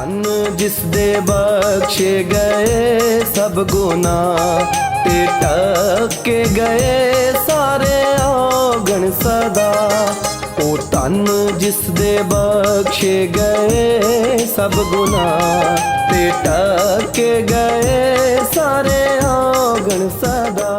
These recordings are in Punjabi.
ਧੰਨ ਜਿਸ ਦੇ ਬਖਸ਼ੇ ਗਏ ਸਭ ਗੁਨਾਹ ਤੇ ਟੱਕੇ ਗਏ ਸਾਰੇ ਔਗਣ ਸਦਾ। ਉਹ ਧੰਨ ਜਿਸ ਦੇ ਬਖਸ਼ੇ ਗਏ ਸਭ ਗੁਨਾਹ ਤੇ ਟੱਕੇ ਗਏ ਸਾਰੇ ਔਗਣ ਸਦਾ।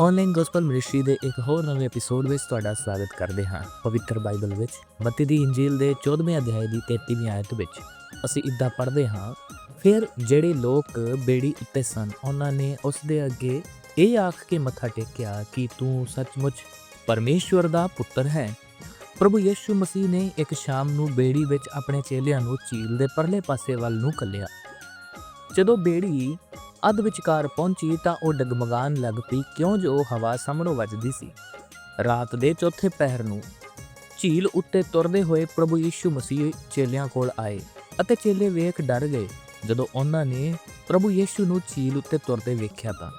ਆਨਲਾਈਨ ਗੋਸਪਲ ਮਿਨਿਸਟਰੀ ਦੇ ਇੱਕ ਹੋਰ ਨਵੇਂ ਐਪੀਸੋਡ ਵਿੱਚ ਤੁਹਾਡਾ ਸਵਾਗਤ ਕਰਦੇ ਹਾਂ। ਪਵਿੱਤਰ ਬਾਈਬਲ ਵਿੱਚ, ਮੱਤੀ ਦੀ ਇੰਜੀਲ ਦੇ 14ਵੇਂ ਅਧਿਆਇ ਦੀ 33ਵੀਂ ਆਇਤ ਵਿੱਚ। ਅਸੀਂ ਇਦਾਂ ਪੜ੍ਹਦੇ ਹਾਂ, ਫਿਰ ਜਿਹੜੇ ਲੋਕ ਬੇੜੀ ਉੱਤੇ ਸਨ, ਉਹਨਾਂ ਨੇ ਉਸ ਦੇ ਅੱਗੇ ਇਹ ਆਖ ਕੇ ਮੱਥਾ ਟੇਕਿਆ ਕਿ ਤੂੰ ਸੱਚਮੁੱਚ ਪਰਮੇਸ਼ਵਰ ਦਾ ਪੁੱਤਰ ਹੈ। ਪ੍ਰਭੂ ਯਿਸੂ ਮਸੀਹ ਨੇ ਇੱਕ ਸ਼ਾਮ ਨੂੰ ਬੇੜੀ ਵਿੱਚ ਆਪਣੇ ਚੇਲਿਆਂ ਨੂੰ ਝੀਲ ਦੇ ਪਰਲੇ ਪਾਸੇ ਵੱਲ ਨੂੰ ਕੱਲਿਆ ਜਦੋਂ ਬੇੜੀ ਅੱਧ ਵਿਚਕਾਰ ਪਹੁੰਚੀ ਤਾਂ ਉਹ ਡਗਮਗਾਣ ਲੱਗ ਪਈ, ਕਿਉਂ ਜੋ ਹਵਾ ਸਾਹਮਣੋਂ ਵੱਜਦੀ ਸੀ। ਰਾਤ ਦੇ ਚੌਥੇ ਪਹਿਰ ਨੂੰ ਝੀਲ ਉੱਤੇ ਤੁਰਦੇ ਹੋਏ ਪ੍ਰਭੂ ਯਿਸੂ ਮਸੀਹ ਚੇਲਿਆਂ ਕੋਲ ਆਏ ਅਤੇ ਚੇਲੇ ਵੇਖ ਡਰ ਗਏ। ਜਦੋਂ ਉਹਨਾਂ ਨੇ ਪ੍ਰਭੂ ਯੀਸ਼ੂ ਨੂੰ ਝੀਲ ਉੱਤੇ ਤੁਰਦੇ ਵੇਖਿਆ ਤਾਂ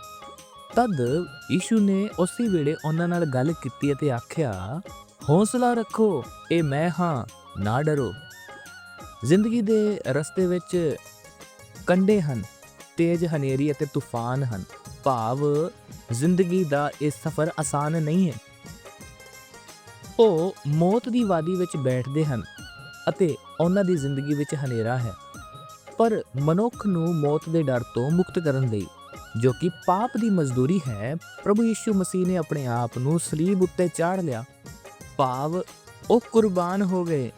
ਤਦ ਯੀਸ਼ੂ ਨੇ ਉਸੇ ਵੇਲੇ ਉਹਨਾਂ ਨਾਲ ਗੱਲ ਕੀਤੀ ਅਤੇ ਆਖਿਆ, ਹੌਸਲਾ ਰੱਖੋ, ਇਹ ਮੈਂ ਹਾਂ, ਨਾ ਡਰੋ। ਜ਼ਿੰਦਗੀ ਦੇ ਰਸਤੇ ਵਿੱਚ ਕੰਡੇ ਹਨ। ਤੇਜ਼ ਹਨੇਰੀ ਅਤੇ ਤੂਫਾਨ ਹਨ। ਭਾਵ ਜ਼ਿੰਦਗੀ ਦਾ ਇਹ ਸਫ਼ਰ ਆਸਾਨ ਨਹੀਂ ਹੈ। ਉਹ ਮੌਤ ਦੀ ਵਾਦੀ ਵਿੱਚ ਬੈਠਦੇ ਹਨ ਅਤੇ ਉਹਨਾਂ ਦੀ ਜ਼ਿੰਦਗੀ ਵਿੱਚ ਹਨੇਰਾ ਹੈ। ਪਰ ਮਨੁੱਖ ਨੂੰ ਮੌਤ ਦੇ ਡਰ ਤੋਂ ਮੁਕਤ ਕਰਨ ਲਈ, ਜੋ ਕਿ ਪਾਪ ਦੀ ਮਜ਼ਦੂਰੀ ਹੈ, ਪ੍ਰਭੂ ਯਿਸੂ ਮਸੀਹ ਨੇ ਆਪਣੇ ਆਪ ਨੂੰ ਸਲੀਬ ਉੱਤੇ ਚਾੜ ਲਿਆ। ਭਾਵ ਉਹ ਕੁਰਬਾਨ ਹੋ ਗਏ।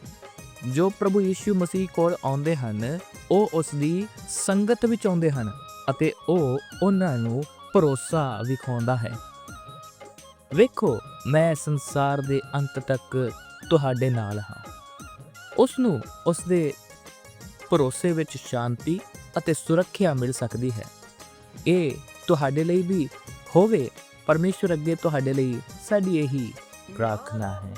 ਜੋ ਪ੍ਰਭੂ ਯਿਸੂ ਮਸੀਹ ਕੋਲ ਆਉਂਦੇ ਹਨ, ਉਹ ਉਸ ਦੀ ਸੰਗਤ ਵਿੱਚ ਆਉਂਦੇ ਹਨ ਅਤੇ ਉਹ ਉਹਨਾਂ ਨੂੰ ਭਰੋਸਾ ਵਿਖਾਉਂਦਾ ਹੈ। ਵੇਖੋ, ਮੈਂ ਸੰਸਾਰ ਦੇ ਅੰਤ ਤੱਕ ਤੁਹਾਡੇ ਨਾਲ ਹਾਂ। ਉਸ ਨੂੰ ਉਸ ਦੇ ਭਰੋਸੇ ਵਿੱਚ ਸ਼ਾਂਤੀ ਅਤੇ ਸੁਰੱਖਿਆ ਮਿਲ ਸਕਦੀ ਹੈ। ਇਹ ਤੁਹਾਡੇ ਲਈ ਵੀ ਹੋਵੇ, ਪਰਮੇਸ਼ਵਰ ਅੱਗੇ ਤੁਹਾਡੇ ਲਈ ਸਾਡੀ ਇਹੀ ਪ੍ਰਾਰਥਨਾ ਹੈ।